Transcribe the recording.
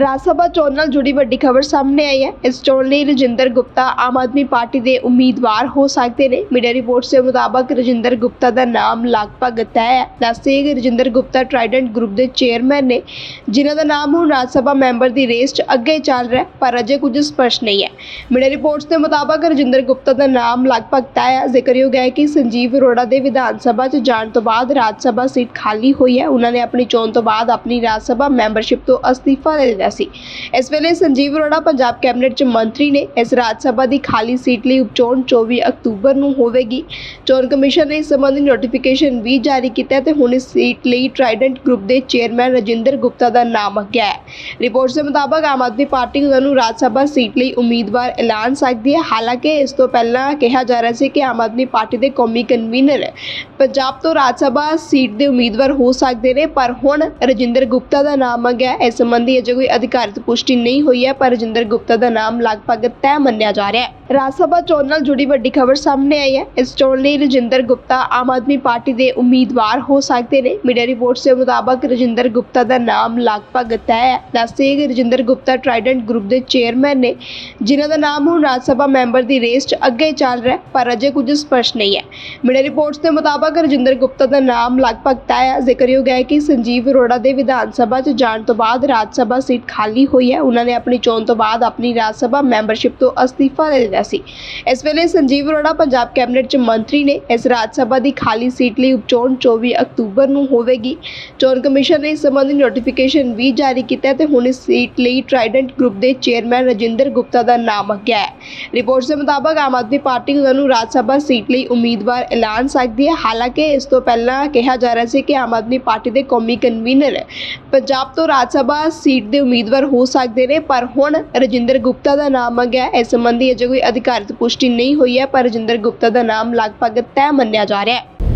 ਰਾਜ ਸਭਾ ਚੋਣ ਨਾਲ ਜੁੜੀ ਵੱਡੀ ਖਬਰ ਸਾਹਮਣੇ ਆਈ ਹੈ। ਇਸ ਚੋਣ ਲਈ ਰਜਿੰਦਰ ਗੁਪਤਾ ਆਮ ਆਦਮੀ ਪਾਰਟੀ ਦੇ ਉਮੀਦਵਾਰ ਹੋ ਸਕਦੇ ਨੇ। ਮੀਡੀਆ ਰਿਪੋਰਟਸ ਦੇ ਮੁਤਾਬਕ ਰਜਿੰਦਰ ਗੁਪਤਾ ਦਾ ਨਾਮ ਲਗਭਗ ਤੈਅ ਹੈ। ਦੱਸਦੇ ਕਿ ਰਜਿੰਦਰ ਗੁਪਤਾ ਟ੍ਰਾਈਡੈਂਟ ਗਰੁੱਪ ਦੇ ਚੇਅਰਮੈਨ ਨੇ, ਜਿਨ੍ਹਾਂ ਦਾ ਨਾਮ ਹੁਣ ਰਾਜ ਸਭਾ ਮੈਂਬਰ ਦੀ ਰੇਸ 'ਚ ਅੱਗੇ ਚੱਲ ਰਿਹਾ ਪਰ ਅਜੇ ਕੁਝ ਸਪਸ਼ਟ ਨਹੀਂ ਹੈ। ਮੀਡੀਆ ਰਿਪੋਰਟਸ ਦੇ ਮੁਤਾਬਕ ਰਜਿੰਦਰ ਗੁਪਤਾ ਦਾ ਨਾਮ ਲਗਭਗ ਤੈਅ ਹੈ। ਜ਼ਿਕਰਯੋਗ ਹੈ ਕਿ ਸੰਜੀਵ ਅਰੋੜਾ ਦੇ ਵਿਧਾਨ ਸਭਾ 'ਚ ਜਾਣ ਤੋਂ ਬਾਅਦ ਰਾਜ ਸਭਾ ਸੀਟ ਖਾਲੀ ਹੋਈ ਹੈ। ਉਹਨਾਂ ਨੇ ਆਪਣੀ ਚੋਣ ਤੋਂ ਬਾਅਦ ਆਪਣੀ ਰਾਜ ਸਭਾ ਮੈਂਬਰਸ਼ਿਪ ਤੋਂ ਅਸਤੀਫਾ ਦੇ ਦਿੱਤਾ ਸੀ। ਇਸ ਵੇਲੇ ਸੰਜੀਵ ਅਰੋੜਾ ਪੰਜਾਬ ਕੈਬਨਿਟ 'ਚ ਮੰਤਰੀ ਨੇ ਇਸ ਰਾਜ ਸਭਾ ਦੀ ਖਾਲੀ ਸੀਟ ਲਈ ਉਪਚੋਣ 24 ਅਕਤੂਬਰ ਨੂੰ ਹੋਵੇਗੀ। ਚੋਣ ਕਮਿਸ਼ਨ ਨੇ ਇਸ ਸੰਬੰਧੀ ਨੋਟੀਫਿਕੇਸ਼ਨ ਵੀ ਜਾਰੀ ਕੀਤਾ ਤੇ ਹੁਣ ਇਸ ਸੀਟ ਲਈ ਟ੍ਰਾਈਡੈਂਟ ਗਰੁੱਪ ਦੇ ਚੇਅਰਮੈਨ ਰਜਿੰਦਰ ਗੁਪਤਾ ਦਾ ਨਾਮ ਅੱਗੇ ਹੈ। ਰਿਪੋਰਟਸ ਦੇ ਮੁਤਾਬਕ ਆਮ ਆਦਮੀ ਪਾਰਟੀ ਉਹਨਾਂ ਨੂੰ ਰਾਜ ਸਭਾ ਸੀਟ ਲਈ ਉਮੀਦਵਾਰ ਐਲਾਨ ਸਕਦੀ ਹੈ। ਹਾਲਾਂਕਿ ਇਸ ਤੋਂ ਪਹਿਲਾਂ ਕਿਹਾ ਜਾ ਰਿਹਾ ਸੀ ਕਿ ਆਮ ਆਦਮੀ ਪਾਰਟੀ ਦੇ ਕੌਮੀ ਕਨਵੀਨਰ ਪੰਜਾਬ ਤੋਂ ਰਾਜ ਸਭਾ ਸੀਟ ਦੇ ਉਮੀਦਵਾਰ ਹੋ ਸਕਦੇ ਨੇ, ਪਰ ਹੁਣ ਰਜਿੰਦਰ ਗੁਪਤਾ ਦਾ ਨਾਮ ਆ ਹੈ। ਇਸ ਸੰਬੰਧੀ ਅਜੇ ਕੋਈ ਅਧਿਕਾਰਤ ਪੁਸ਼ਟੀ ਨਹੀਂ ਹੋਈ ਹੈ, ਪਰ ਰਜਿੰਦਰ ਗੁਪਤਾ ਦਾ ਨਾਮ ਲਗਭਗ ਤੈਅ ਮੰਨਿਆ ਜਾ ਰਿਹਾ ਹੈ। ਰਾਜ ਸਭਾ ਚੋਣ ਨਾਲ ਜੁੜੀ ਵੱਡੀ ਖਬਰ ਸਾਹਮਣੇ ਆਈ ਹੈ। ਇਸ ਚੋਣ ਲਈ ਰਜਿੰਦਰ ਗੁਪਤਾ ਆਮ ਆਦਮੀ ਪਾਰਟੀ ਦੇ ਉਮੀਦਵਾਰ ਹੋ ਸਕਦੇ ਨੇ। ਮੀਡੀਆ ਰਿਪੋਰਟਸ ਦੇ ਮੁਤਾਬਕ ਰਜਿੰਦਰ ਗੁਪਤਾ ਦਾ ਨਾਮ ਲਗਭਗ ਤੈਅ ਹੈ। ਦੱਸਦੇ ਕਿ ਰਜਿੰਦਰ ਗੁਪਤਾ ਟ੍ਰਾਈਡੈਂਟ ਗਰੁੱਪ ਦੇ ਚੇਅਰਮੈਨ ਨੇ, ਜਿਨ੍ਹਾਂ ਦਾ ਨਾਮ ਹੁਣ ਰਾਜ ਸਭਾ ਮੈਂਬਰ ਦੀ ਰੇਸ 'ਚ ਅੱਗੇ ਚੱਲ ਰਿਹਾ ਪਰ ਅਜੇ ਕੁਝ ਸਪਸ਼ਟ ਨਹੀਂ ਹੈ। ਮੀਡੀਆ ਰਿਪੋਰਟਸ ਦੇ ਮੁਤਾਬਕ ਰਜਿੰਦਰ ਗੁਪਤਾ ਦਾ ਨਾਮ ਲਗਭਗ ਤੈਅ ਹੈ। ਜ਼ਿਕਰਯੋਗ ਹੈ ਕਿ ਸੰਜੀਵ ਅਰੋੜਾ ਦੇ ਵਿਧਾਨ ਸਭਾ 'ਚ ਜਾਣ ਤੋਂ ਬਾਅਦ ਰਾਜ ਸਭਾ ਸੀਟ ਖਾਲੀ ਹੋਈ ਹੈ। ਉਹਨਾਂ ਨੇ ਆਪਣੀ ਚੋਣ ਤੋਂ ਬਾਅਦ ਆਪਣੀ ਰਾਜ ਸਭਾ ਮੈਂਬਰਸ਼ਿਪ ਤੋਂ ਅਸਤੀਫਾ ਦੇ ਦਿੱਤਾ ਸੀ। ਇਸ ਵੇਲੇ ਸੰਜੀਵ ਅਰੋੜਾ ਪੰਜਾਬ ਕੈਬਨਿਟ 'ਚ ਮੰਤਰੀ ਨੇ ਇਸ ਰਾਜ ਸਭਾ ਦੀ ਖਾਲੀ ਸੀਟ ਲਈ ਉਪਚੋਣ 24 ਅਕਤੂਬਰ ਨੂੰ ਹੋਵੇਗੀ। ਚੋਣ ਕਮਿਸ਼ਨ ਨੇ ਇਸ ਸੰਬੰਧੀ ਨੋਟੀਫਿਕੇਸ਼ਨ ਵੀ ਜਾਰੀ ਕੀਤਾ ਤੇ ਹੁਣ ਇਸ ਸੀਟ ਲਈ ਟ੍ਰਾਈਡੈਂਟ ਗਰੁੱਪ ਦੇ ਚੇਅਰਮੈਨ ਰਜਿੰਦਰ ਗੁਪਤਾ ਦਾ ਨਾਮ ਅੱਗੇ ਹੈ। ਰਿਪੋਰਟਸ ਦੇ ਮੁਤਾਬਕ ਆਮ ਆਦਮੀ ਪਾਰਟੀ ਉਹਨਾਂ ਨੂੰ ਰਾਜ ਸਭਾ ਸੀਟ ਲਈ ਉਮੀਦਵਾਰ ਐਲਾਨ ਸਕਦੀ ਹੈ। ਹਾਲਾਂਕਿ ਇਸ ਤੋਂ ਪਹਿਲਾਂ ਕਿਹਾ ਜਾ ਰਿਹਾ ਸੀ ਕਿ ਆਮ ਆਦਮੀ ਪਾਰਟੀ ਦੇ ਕੌਮੀ ਕਨਵੀਨਰ ਪੰਜਾਬ ਤੋਂ ਰਾਜ ਸਭਾ ਸੀਟ ਦੇ ਉਮੀਦਵਾਰ ਹੋ ਸਕਦੇ ਨੇ, ਪਰ ਹੁਣ ਰਜਿੰਦਰ ਗੁਪਤਾ ਦਾ ਨਾਮ ਆ ਗਿਆ ਇਸ ਸੰਬੰਧੀ ਅਜੇ ਕੋਈ ਅਧਿਕਾਰਤ ਪੁਸ਼ਟੀ ਨਹੀਂ ਹੋਈ ਹੈ, ਪਰ ਰਜਿੰਦਰ ਗੁਪਤਾ ਦਾ ਨਾਮ ਲਗਭਗ ਤੈਅ ਮੰਨਿਆ ਜਾ ਰਿਹਾ ਹੈ।